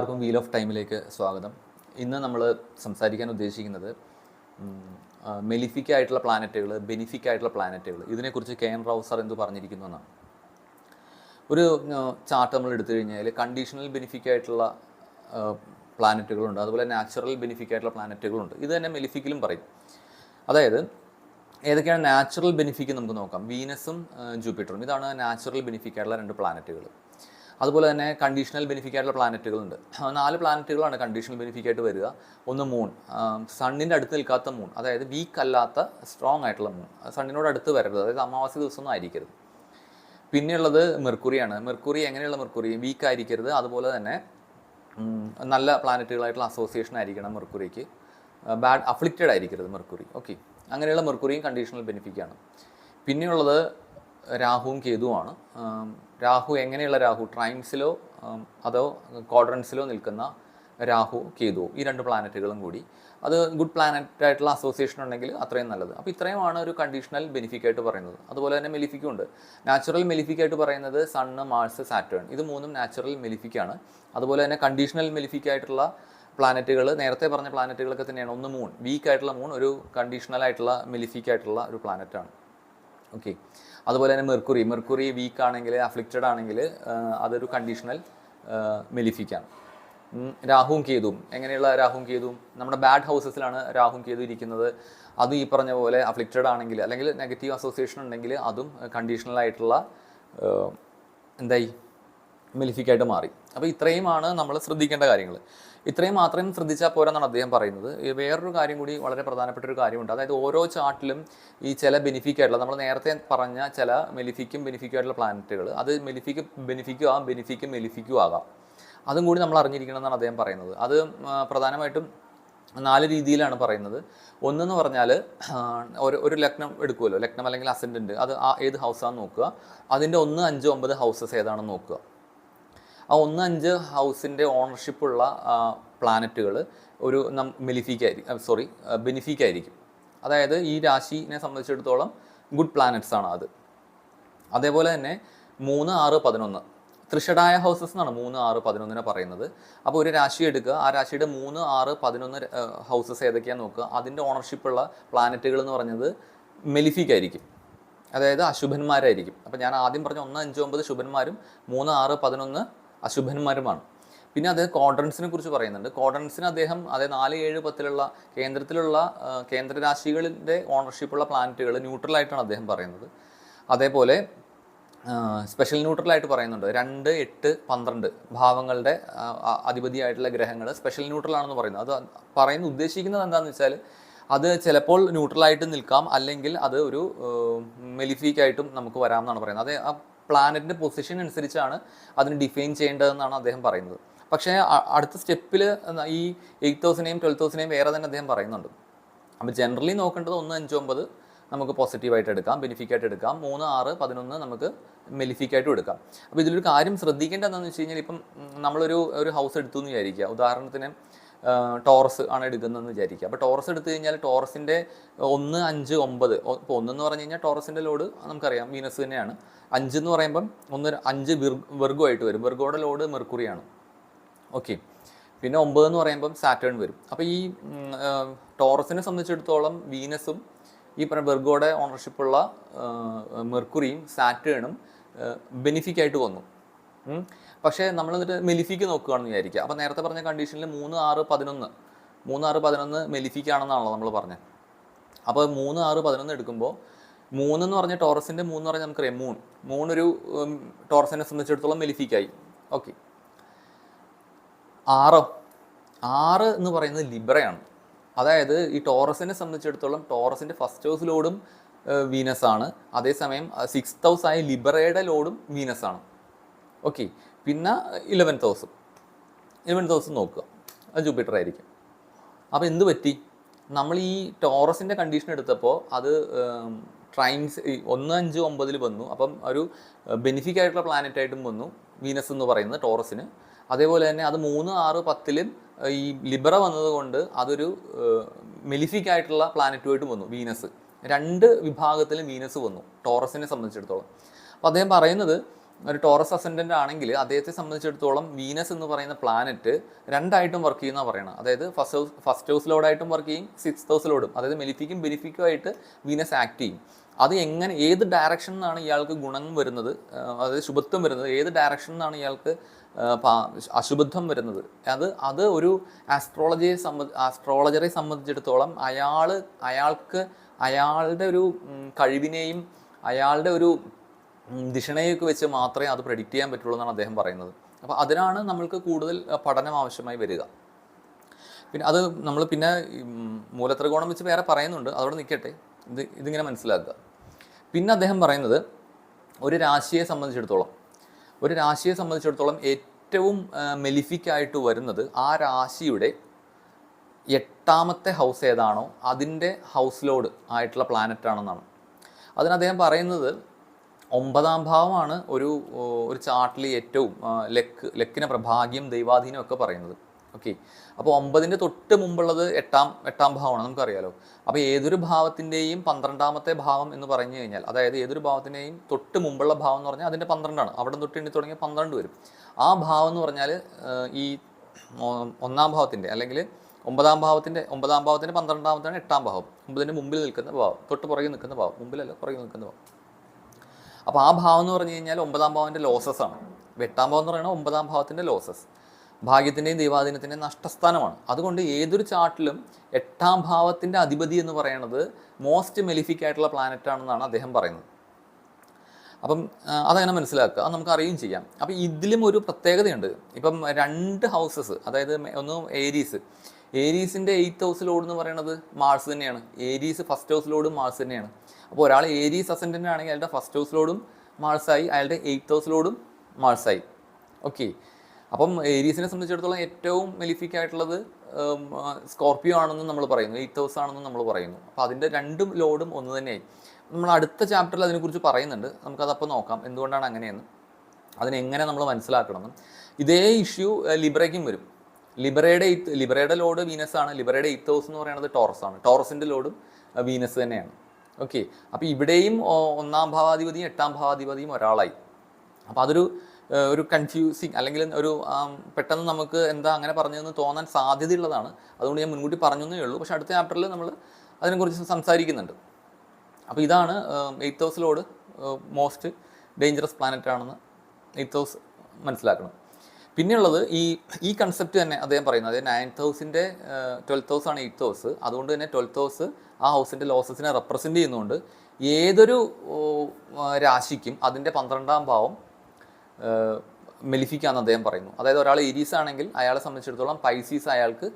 എല്ലാവർക്കും wheel of ടൈമിലേക്ക് സ്വാഗതം. ഇന്ന് നമ്മൾ സംസാരിക്കാൻ ഉദ്ദേശിക്കുന്നത് മെലിഫിക് ആയിട്ടുള്ള പ്ലാനറ്റുകൾ ബെനിഫിക് ആയിട്ടുള്ള പ്ലാനറ്റുകൾ ഇതിനെക്കുറിച്ച് കെ എൻ റൗസർ എന്ത് പറഞ്ഞിരിക്കുന്നു എന്നാണ്. ഒരു ചാർട്ട് നമ്മൾ എടുത്തു കഴിഞ്ഞാൽ കണ്ടീഷണൽ ബെനിഫിക് ആയിട്ടുള്ള പ്ലാനറ്റുകളുണ്ട്. അതുപോലെ നാച്ചുറൽ ബെനിഫിക് ആയിട്ടുള്ള പ്ലാനറ്റുകളുണ്ട്. ഇത് തന്നെ മെലിഫിക്കിലും പറയും. അതായത് ഏതൊക്കെയാണ് നാച്ചുറൽ ബെനിഫിക്ക് നമുക്ക് നോക്കാം. വീനസും ജൂപ്പിറ്ററും. ഇതാണ് നാച്ചുറൽ ബെനിഫിക് ആയിട്ടുള്ള രണ്ട് പ്ലാനറ്റുകൾ അതുപോലെ തന്നെ കണ്ടീഷണൽ ബെനിഫിക് ആയിട്ടുള്ള പ്ലാനറ്റുകളുണ്ട് നാല് പ്ലാനറ്റുകളാണ് കണ്ടീഷണൽ ബെനിഫിക് ആയിട്ട് വരിക. ഒന്ന് മൂൺ സണ്ണിന്റെ അടുത്ത് നിൽക്കാത്ത മൂൺ അതായത് വീക്ക് അല്ലാത്ത സ്ട്രോങ് ആയിട്ടുള്ള മൂൺ സണ്ണിനോട് അടുത്ത് വരരുത്. അതായത് അമാവാസി ദിവസമൊന്നും ആയിരിക്കരുത്. പിന്നെയുള്ളത് മെർക്കുറിയാണ്. മെർക്കുറി എങ്ങനെയുള്ള മെർക്കുറി? വീക്ക് ആയിരിക്കരുത്. അതുപോലെ തന്നെ നല്ല പ്ലാനറ്റുകളായിട്ടുള്ള അസോസിയേഷൻ ആയിരിക്കണം മെർക്കുറിക്ക്. ബാഡ് അഫ്ലിക്റ്റഡ് ആയിരിക്കരുത് മെർക്കുറി. ഓക്കെ അങ്ങനെയുള്ള മെർക്കുറിയും കണ്ടീഷണൽ ബെനിഫിക്കാണ് പിന്നെയുള്ളത് രാഹുവും കേതുവാണ് രാഹു എങ്ങനെയുള്ള രാഹു? ട്രൈൻസിലോ അതോ ക്വാഡ്രൻസിലോ നിൽക്കുന്ന രാഹു കേതു ഈ രണ്ട് പ്ലാനറ്റുകളും കൂടി. അത് ഗുഡ് പ്ലാനറ്റ് ആയിട്ടുള്ള അസോസിയേഷൻ ഉണ്ടെങ്കിൽ അത്രയും നല്ലത്. അപ്പോൾ ഇത്രയുമാണ് ഒരു കണ്ടീഷണൽ ബെനിഫിക് ആയിട്ട് പറയുന്നത്. അതുപോലെ തന്നെ മെലിഫിക്കും ഉണ്ട് നാച്ചുറൽ മെലിഫിക് ആയിട്ട് പറയുന്നത് സണ്ണ് മാർസ് സാറ്റേൺ. ഇത് മൂന്നും നാച്ചുറൽ മെലിഫിക്കാണ്. അതുപോലെ തന്നെ കണ്ടീഷണൽ മെലിഫിക് ആയിട്ടുള്ള പ്ലാനറ്റുകൾ നേരത്തെ പറഞ്ഞ പ്ലാനറ്റുകളൊക്കെ തന്നെയാണ്. ഒന്ന് മൂൺ. വീക്ക് ആയിട്ടുള്ള മൂൺ ഒരു കണ്ടീഷണൽ ആയിട്ടുള്ള മെലിഫിക് ആയിട്ടുള്ള ഒരു പ്ലാനറ്റാണ്. ഓക്കെ അതുപോലെ തന്നെ മെർക്കുറി. മെർക്കുറി വീക്ക് ആണെങ്കിൽ അഫ്ലിക്റ്റഡ് ആണെങ്കിൽ അതൊരു കണ്ടീഷണൽ മെലിഫിക്കാണ് രാഹുവും കേതുവും. എങ്ങനെയുള്ള രാഹുവും കേതുവും? നമ്മുടെ ബാഡ് ഹൗസസിലാണ് രാഹുവും കേതു ഇരിക്കുന്നത്. അതും ഈ പറഞ്ഞ പോലെ അഫ്ലിക്റ്റഡ് ആണെങ്കിൽ അല്ലെങ്കിൽ നെഗറ്റീവ് അസോസിയേഷൻ ഉണ്ടെങ്കിൽ അതും കണ്ടീഷണൽ ആയിട്ടുള്ള എന്തായി? മെലിഫിക്കായിട്ട് മാറി. അപ്പോൾ ഇത്രയുമാണ് നമ്മൾ ശ്രദ്ധിക്കേണ്ട കാര്യങ്ങൾ. ഇത്രയും മാത്രം ശ്രദ്ധിച്ചാൽ പോരെന്നാണ് അദ്ദേഹം പറയുന്നത്. വേറൊരു കാര്യം കൂടി വളരെ പ്രധാനപ്പെട്ട ഒരു കാര്യമുണ്ട്. അതായത് ഓരോ ചാർട്ടിലും ഈ ചില ബെനിഫിക് ആയിട്ടുള്ള നമ്മൾ നേരത്തെ പറഞ്ഞ ചില മെലിഫിക്കും ബെനിഫിക്കും ആയിട്ടുള്ള പ്ലാനറ്റുകൾ അത് മെലിഫിക്ക് ബെനിഫിക്കും ആകാം ബെനിഫിക്കും മെലിഫിക്കും ആകാം. അതും കൂടി നമ്മൾ അറിഞ്ഞിരിക്കണം എന്നാണ് അദ്ദേഹം പറയുന്നത്. അത് പ്രധാനമായിട്ടും നാല് രീതിയിലാണ് പറയുന്നത്. ഒന്നെന്ന് പറഞ്ഞാൽ ഒരു ഒരു ലഗ്നം എടുക്കുമല്ലോ ലഗ്നം അല്ലെങ്കിൽ അസെൻഡന്റ് അത് ഏത് ഹൗസാണെന്ന് നോക്കുക. അതിന്റെ ഒന്ന് അഞ്ച് ഒമ്പത് ഹൗസസ് ഏതാണെന്ന് നോക്കുക. ആ ഒന്ന് അഞ്ച് ഹൗസിന്റെ ഓണർഷിപ്പുള്ള പ്ലാനറ്റുകൾ ഒരു നം മെലിഫിക് ആയിരിക്കും സോറി ബെനിഫിക് ആയിരിക്കും അതായത് ഈ രാശിനെ സംബന്ധിച്ചിടത്തോളം ഗുഡ് പ്ലാനറ്റ്സ് ആണ് അത്. അതേപോലെ തന്നെ മൂന്ന് ആറ് പതിനൊന്ന്. തൃഷടായ ഹൗസസ് എന്നാണ് മൂന്ന് ആറ് പതിനൊന്നിനെ പറയുന്നത്. അപ്പോൾ ഒരു രാശി എടുക്കുക. ആ രാശിയുടെ മൂന്ന് ആറ് പതിനൊന്ന് ഹൗസസ് ഏതൊക്കെയാണെന്ന് നോക്കുക. അതിന്റെ ഓണർഷിപ്പുള്ള പ്ലാനറ്റുകൾ എന്ന് പറഞ്ഞത് മെലിഫിക് ആയിരിക്കും അതായത് അശുഭന്മാരായിരിക്കും. അപ്പോൾ ഞാൻ ആദ്യം പറഞ്ഞ ഒന്ന് അഞ്ച് ഒമ്പത് ശുഭന്മാരും മൂന്ന് ആറ് പതിനൊന്ന് അശുഭന്മാരുമാണ് പിന്നെ അദ്ദേഹം കോഡ്രൻസിനെ കുറിച്ച് പറയുന്നുണ്ട്. കോഡ്രൻസിന് അദ്ദേഹം അതായത് നാല് ഏഴ് പത്തിലുള്ള കേന്ദ്രത്തിലുള്ള കേന്ദ്രരാശികളിന്റെ കേന്ദ്ര രാശികളിന്റെ ഓണർഷിപ്പുള്ള പ്ലാനറ്റുകൾ ന്യൂട്രലായിട്ടാണ് അദ്ദേഹം പറയുന്നത്. അതേപോലെ സ്പെഷ്യൽ ന്യൂട്രലായിട്ട് പറയുന്നുണ്ട്. രണ്ട് എട്ട് പന്ത്രണ്ട് ഭാവങ്ങളുടെ അധിപതിയായിട്ടുള്ള ഗ്രഹങ്ങൾ സ്പെഷ്യൽ ന്യൂട്രലാണെന്ന് പറയുന്നത് അത് പറയുന്ന ഉദ്ദേശിക്കുന്നത് എന്താണെന്ന് വെച്ചാൽ അത് ചിലപ്പോൾ ന്യൂട്രലായിട്ട് നിൽക്കാം അല്ലെങ്കിൽ അത് ഒരു മെലിഫീക്കായിട്ടും നമുക്ക് വരാം എന്നാണ് പറയുന്നത്. അത് പ്ലാനറ്റിന്റെ പൊസിഷൻ അനുസരിച്ചാണ് അതിന് ഡിഫൈൻ ചെയ്യേണ്ടതെന്നാണ് അദ്ദേഹം പറയുന്നത്. പക്ഷേ അടുത്ത സ്റ്റെപ്പിൽ ഈ എയ്റ്റ് തൗസൻഡേയും ട്വൽവ് തൗസൻഡേയും വേറെ തന്നെ അദ്ദേഹം പറയുന്നുണ്ട്. അപ്പോൾ ജനറലി നോക്കേണ്ടത് ഒന്ന് അഞ്ച് ഒമ്പത് നമുക്ക് പോസിറ്റീവായിട്ട് എടുക്കാം ബെനിഫിക്കായിട്ട് എടുക്കാം മൂന്ന് ആറ് പതിനൊന്ന് നമുക്ക് മെലിഫിക്കായിട്ടും എടുക്കാം. അപ്പോൾ ഇതിലൊരു കാര്യം ശ്രദ്ധിക്കേണ്ടത് എന്താണെന്ന് വെച്ച് കഴിഞ്ഞാൽ ഇപ്പം നമ്മളൊരു ഒരു ഹൗസ് എടുത്തു എന്ന് വിചാരിക്കുക. ഉദാഹരണത്തിന് ടോറസ് ആണ് എടുക്കുന്നതെന്ന് വിചാരിക്കുക. അപ്പോൾ ടോറസ് എടുത്തു കഴിഞ്ഞാൽ ടോറസിന്റെ ഒന്ന് അഞ്ച് ഒമ്പത് ഇപ്പോൾ ഒന്നെന്ന് പറഞ്ഞു കഴിഞ്ഞാൽ ടോറസിന്റെ ലോഡ് നമുക്കറിയാം വീനസ് തന്നെയാണ്. അഞ്ച് എന്ന് പറയുമ്പം ഒന്ന് അഞ്ച് വിർ വെർഗോ ആയിട്ട് വരും. വെർഗോയുടെ ലോഡ് മെർക്കുറിയാണ് ഓക്കെ പിന്നെ ഒമ്പത് എന്ന് പറയുമ്പം സാറ്റേൺ വരും. അപ്പോൾ ഈ ടോറസിനെ സംബന്ധിച്ചിടത്തോളം വീനസും ഈ പറഞ്ഞ ബെർഗോയുടെ ഓണർഷിപ്പുള്ള മെർക്കുറിയും സാറ്റേണും ബെനിഫിക്കായിട്ട് വന്നു. പക്ഷേ നമ്മൾ എന്നിട്ട് മെലിഫിക്ക് നോക്കുകയാണെന്ന് വിചാരിക്കുക. അപ്പോൾ നേരത്തെ പറഞ്ഞ കണ്ടീഷനിൽ മൂന്ന് ആറ് പതിനൊന്ന്. മൂന്ന് ആറ് പതിനൊന്ന് മെലിഫിക്കാണെന്നാണല്ലോ നമ്മൾ പറഞ്ഞത് അപ്പോൾ മൂന്ന് ആറ് പതിനൊന്ന് എടുക്കുമ്പോൾ മൂന്ന് എന്ന് പറഞ്ഞ ടോറസിന്റെ മൂന്ന് പറഞ്ഞാൽ നമുക്കറിയാം മൂൺ മൂന്നൊരു ടോറസിനെ സംബന്ധിച്ചിടത്തോളം മെലിഫിക്കായി. ഓക്കെ ആറോ. ആറ് എന്ന് പറയുന്നത് ലിബ്രയാണ്. അതായത് ഈ ടോറസിനെ സംബന്ധിച്ചിടത്തോളം ടോറസിന്റെ ഫസ്റ്റ് ഹൗസ് ലോഡും ആണ് അതേസമയം സിക്സ് ഹൗസ് ആയ ലിബറയുടെ ലോഡും വീനസ് ആണ് ഓക്കെ പിന്നെ ഇലവൻ തൗസൻഡ് ഇലവൻ ഹൗസ് നോക്കുക. അത് ജൂപ്പിറ്റർ ആയിരിക്കും. അപ്പോൾ എന്ത് പറ്റി? നമ്മൾ ഈ ടോറസിന്റെ കണ്ടീഷൻ എടുത്തപ്പോൾ അത് ട്രൈൻസ് ഒന്ന് അഞ്ച് ഒമ്പതിൽ വന്നു. അപ്പം ഒരു ബെനിഫിക് ആയിട്ടുള്ള പ്ലാനറ്റ് ആയിട്ടും വന്നു. വീനസ് എന്ന് പറയുന്നത് ടോറസിന് അതേപോലെ തന്നെ അത് മൂന്ന് ആറ് പത്തിലും ഈ ലിബറ വന്നതുകൊണ്ട് അതൊരു മെലിഫിക് ആയിട്ടുള്ള പ്ലാനറ്റുമായിട്ടും വന്നു വീനസ് രണ്ട് വിഭാഗത്തിലും വീനസ് വന്നു ടോറസിനെ സംബന്ധിച്ചിടത്തോളം. അപ്പോൾ അദ്ദേഹം പറയുന്നത് ഒരു ടോറസ് അസെൻഡന്റ് ആണെങ്കിൽ അദ്ദേഹത്തെ സംബന്ധിച്ചിടത്തോളം വീനസ് എന്ന് പറയുന്ന പ്ലാനറ്റ് രണ്ടായിട്ടും വർക്ക് ചെയ്യുന്ന പറയണം അതായത് ഫസ്റ്റ് ഹൗസ് ഫസ്റ്റ് ഹൗസിലോടായിട്ടും വർക്ക് ചെയ്യും സിക്സ് ഹൗസിലോടും അതായത് മെലിഫിക്കും ബെനിഫിക്കും ആയിട്ട് വീനസ് ആക്ട് ചെയ്യും. അത് എങ്ങനെ ഏത് ഡയറക്ഷനിൽ നിന്നാണ് ഇയാൾക്ക് ഗുണം വരുന്നത് അതായത് ശുഭത്വം വരുന്നത് ഏത് ഡയറക്ഷനിൽ നിന്നാണ് ഇയാൾക്ക് അശുഭത്വം വരുന്നത്? അത് അത് ഒരു ആസ്ട്രോളജിയെ സംബന്ധി ആസ്ട്രോളജറെ സംബന്ധിച്ചിടത്തോളം അയാൾ അയാൾക്ക് അയാളുടെ ഒരു കഴിവിനെയും അയാളുടെ ഒരു ദിഷണയൊക്കെ വെച്ച് മാത്രമേ അത് പ്രഡിക്റ്റ് ചെയ്യാൻ പറ്റുള്ളൂ എന്നാണ് അദ്ദേഹം പറയുന്നത്. അപ്പോൾ അതിനാണ് നമ്മൾക്ക് കൂടുതൽ പഠനം ആവശ്യമായി വരിക. പിന്നെ അത് നമ്മൾ പിന്നെ മൂലത്രികോണം വെച്ച് വേറെ പറയുന്നുണ്ട്. അതോടെ നിൽക്കട്ടെ ഇത് ഇതിങ്ങനെ മനസ്സിലാക്കുക. പിന്നെ അദ്ദേഹം പറയുന്നത് ഒരു രാശിയെ സംബന്ധിച്ചിടത്തോളം ഒരു രാശിയെ സംബന്ധിച്ചിടത്തോളം ഏറ്റവും മെലിഫിക്കായിട്ട് വരുന്നത് ആ രാശിയുടെ എട്ടാമത്തെ ഹൗസ് ഏതാണോ അതിന്റെ ഹൗസ് ലോഡ് ആയിട്ടുള്ള പ്ലാനറ്റ് ആണെന്നാണ്. അതിന് അദ്ദേഹം പറയുന്നത് ഒമ്പതാം ഭാവമാണ് ഒരു ഒരു ചാർട്ടിൽ ഏറ്റവും ലക്ക് ലക്കിനെ പ്രഭാഗ്യം ദൈവാധീനം ഒക്കെ പറയുന്നത്. ഓക്കെ. അപ്പോൾ ഒമ്പതിന്റെ തൊട്ട് മുമ്പുള്ളത് എട്ടാം എട്ടാം ഭാവമാണ്. നമുക്കറിയാലോ. അപ്പോൾ ഏതൊരു ഭാവത്തിന്റെയും പന്ത്രണ്ടാമത്തെ ഭാവം എന്ന് പറഞ്ഞു കഴിഞ്ഞാൽ അതായത് ഏതൊരു ഭാവത്തിന്റെയും തൊട്ട് മുമ്പുള്ള ഭാവം എന്ന് പറഞ്ഞാൽ അതിന്റെ പന്ത്രണ്ടാണ്. അവിടെ തൊട്ട് എണ്ണി തുടങ്ങിയ പന്ത്രണ്ട് വരും. ആ ഭാവം എന്ന് പറഞ്ഞാൽ ഈ ഒന്നാം ഭാവത്തിന്റെ അല്ലെങ്കിൽ ഒമ്പതാം ഭാവത്തിന്റെ ഒമ്പതാം ഭാവത്തിന്റെ പന്ത്രണ്ടാമത്താണ് എട്ടാം ഭാവം. ഒമ്പതിന്റെ മുമ്പിൽ നിൽക്കുന്ന ഭാവം. തൊട്ട് പുറകിൽ നിൽക്കുന്ന ഭാവം. മുമ്പിലല്ല പുറകിൽ നിൽക്കുന്ന ഭാവം. അപ്പോൾ ആ ഭാവം എന്ന് പറഞ്ഞു കഴിഞ്ഞാൽ ഒമ്പതാം ഭാവത്തിന്റെ ലോസസ് ആണ്. എട്ടാം ഭാവം എന്ന് പറയുന്നത് ഒമ്പതാം ഭാവത്തിന്റെ ലോസസ് ഭാഗ്യത്തിന്റെയും ദൈവാധീനത്തിന്റെയും നഷ്ടസ്ഥാനമാണ്. അതുകൊണ്ട് ഏതൊരു ചാർട്ടിലും എട്ടാം ഭാവത്തിന്റെ അധിപതി എന്ന് പറയുന്നത് മോസ്റ്റ് മെലിഫിക് ആയിട്ടുള്ള പ്ലാനറ്റ് ആണെന്നാണ് അദ്ദേഹം പറയുന്നത്. അപ്പം അതങ്ങനെ മനസ്സിലാക്കുക. അത് നമുക്ക് അറിയുകയും ചെയ്യാം. അപ്പം ഇതിലും ഒരു പ്രത്യേകതയുണ്ട്. ഇപ്പം രണ്ട് ഹൗസസ് അതായത് ഒന്ന് ഏരീസ് ഏരീസിന്റെ എയ്ത്ത് ഹൗസിലോട് എന്ന് പറയുന്നത് മാർസ് തന്നെയാണ്. ഏരീസ് ഫസ്റ്റ് ഹൗസിലോടും മാർസ് തന്നെയാണ്. അപ്പോൾ ഒരാൾ ഏരീസ് അസെൻഡന്റ് ആണെങ്കിൽ അയാളുടെ ഫസ്റ്റ് ഹൗസിലോടും മാർസായി അയാളുടെ എയ്ത്ത് ഹൗസിലോടും മാർസായി ഓക്കെ അപ്പം ഏരീസിനെ സംബന്ധിച്ചിടത്തോളം ഏറ്റവും മെലിഫിക് ആയിട്ടുള്ളത് സ്കോർപ്പിയോ ആണെന്ന് നമ്മൾ പറയുന്നു. എയ്ത്ത് ഹൗസ് ആണെന്ന് നമ്മൾ പറയുന്നു. അപ്പോൾ അതിന്റെ രണ്ടും ലോഡും ഒന്ന് തന്നെയായി. നമ്മൾ അടുത്ത ചാപ്റ്ററിൽ അതിനെക്കുറിച്ച് പറയുന്നുണ്ട്. നമുക്കതപ്പോൾ നോക്കാം. എന്തുകൊണ്ടാണ് അങ്ങനെയെന്ന്. അതിനെങ്ങനെ നമ്മൾ മനസ്സിലാക്കണമെന്നും ഇതേ ഇഷ്യൂ ലിബറയ്ക്കും വരും. ലിബറയുടെ ലിബറയുടെ ലോഡ് വീനസ് ആണ്. ലിബറയുടെ ഹൗസ് എന്ന് പറയുന്നത് ടോറസ് ആണ്. ടോറസിന്റെ ലോഡും വീനസ് തന്നെയാണ്. ഓക്കെ. അപ്പോൾ ഇവിടെയും ഒന്നാം ഭാവാധിപതിയും എട്ടാം ഭാവാധിപതിയും ഒരാളായി. അപ്പോൾ അതൊരു ഒരു കൺഫ്യൂസിങ് അല്ലെങ്കിൽ ഒരു പെട്ടെന്ന് നമുക്ക് എന്താ അങ്ങനെ പറഞ്ഞതെന്ന് തോന്നാൻ സാധ്യതയുള്ളതാണ്. അതുകൊണ്ട് ഞാൻ മുൻകൂട്ടി പറഞ്ഞതേ ഉള്ളൂ. പക്ഷേ അടുത്ത ചാപ്റ്ററിൽ നമ്മൾ അതിനെക്കുറിച്ച് സംസാരിക്കുന്നുണ്ട്. അപ്പോൾ ഇതാണ് എയ്ത്ത് ഹൗസിലോട് മോസ്റ്റ് ഡേഞ്ചറസ് പ്ലാനറ്റ് ആണെന്ന് എയ്ത്ത് ഹൗസ് മനസ്സിലാക്കണം. പിന്നെയുള്ളത് ഈ ഈ കൺസെപ്റ്റ് തന്നെ അദ്ദേഹം പറയുന്നത് അതായത് നയൻത്ത് ഹൗസിന്റെ ട്വൽത്ത് ഹൗസ് ആണ് എയ്ത്ത് ഹൗസ് അതുകൊണ്ട് തന്നെ ട്വൽത്ത് ഹൗസ് ആ ഹൗസിന്റെ ലോസസിനെ റെപ്രസെന്റ് ചെയ്യുന്നതുകൊണ്ട് ഏതൊരു രാശിക്കും അതിന്റെ പന്ത്രണ്ടാം ഭാവം മെലിഫിക്കാന്ന് അദ്ദേഹം പറയുന്നു. അതായത് ഒരാൾ ഇരീസ് ആണെങ്കിൽ അയാളെ സംബന്ധിച്ചിടത്തോളം പൈസീസ് അയാൾക്ക്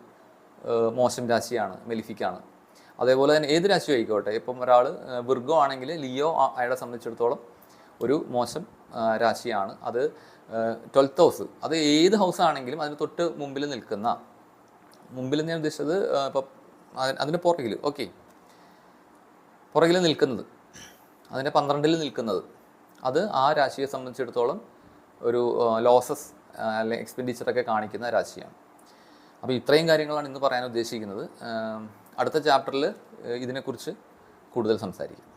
മോശം രാശിയാണ് മെലിഫിക്കാണ്. അതേപോലെ തന്നെ ഏത് രാശി ആയിക്കോട്ടെ ഇപ്പം ഒരാൾ വിർഗോ ആണെങ്കിൽ ലിയോ അയാളെ സംബന്ധിച്ചിടത്തോളം ഒരു മോശം രാശിയാണ്. അത് ട്വൽത്ത് ഹൗസ് അത് ഏത് ഹൗസ് ആണെങ്കിലും അതിന് തൊട്ട് മുമ്പിൽ നിൽക്കുന്ന മുമ്പിൽ ഞാൻ ഉദ്ദേശിച്ചത് ഇപ്പം അതി- അതിന്റെ പുറകിൽ ഓക്കെ പുറകിൽ നിൽക്കുന്നത് അതിന്റെ പന്ത്രണ്ടിൽ നിൽക്കുന്നത് അത് ആ രാശിയെ സംബന്ധിച്ചിടത്തോളം ഒരു ലോസസ് അല്ലെങ്കിൽ എക്സ്പെൻഡിച്ചറൊക്കെ കാണിക്കുന്ന രാശിയാണ്. അപ്പോൾ ഇത്രയും കാര്യങ്ങളാണ് ഇന്ന് പറയാൻ ഉദ്ദേശിക്കുന്നത്. അടുത്ത ചാപ്റ്ററിൽ ഇതിനെക്കുറിച്ച് കൂടുതൽ സംസാരിക്കും.